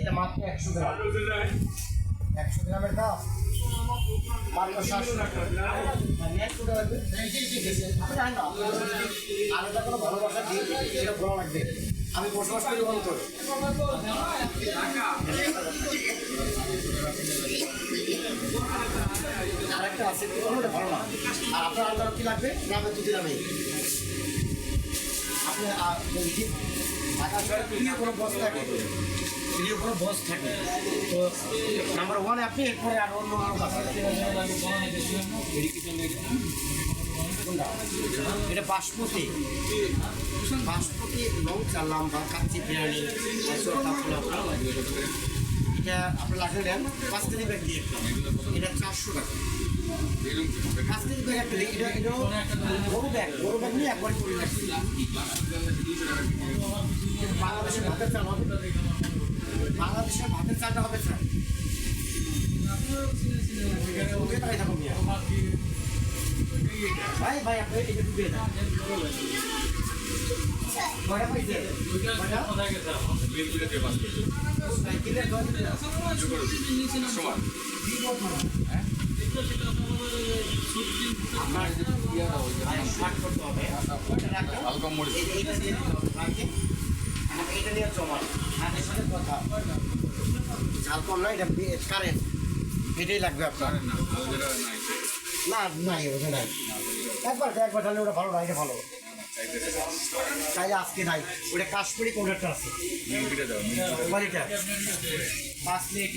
এটা মাত্র একশো গ্রাম। একশো গ্রামের দাম টাকা নেট কোটা লাগবে। আমি বসবাস করি অন্তর আরেকটা আছে ভালো না। আর আপনার আলাদা কি লাগবে? আপনি প্রিয় কোনো বস থাকে প্রিয় কোনো বস থাকে তো নাম্বার ওয়ানে আপনি এরপরে আর অন্য আরও বাস আছে। এটা বাসমতি বাসমতি লং চাল লম্বা কাচ্চি বিরিয়ানি এটা আপনার লাগলে নেন, পাঁচ কেজি ব্যাগ দিয়ে এটা চারশো টাকা বাংলাদেশের ভাতের চাল হবে বাংলাদেশের ভাতের চালটা হবে স্যার। ভাই ভাই আপনি এটা পাইছে কয়টা সাইকেলের এইটা নিয়ে জমা হাতের সাথে কথা ঝাল কম না এটা কারেন্ট এটাই লাগবে আপনার না নাই ওটা নাই একবার একবার তাহলে ওটা ভালো না এটা ভালো তাইলে আজকে নাই ওটা কাশ্মীরি কোনটা আছে পাঁচ মিনিট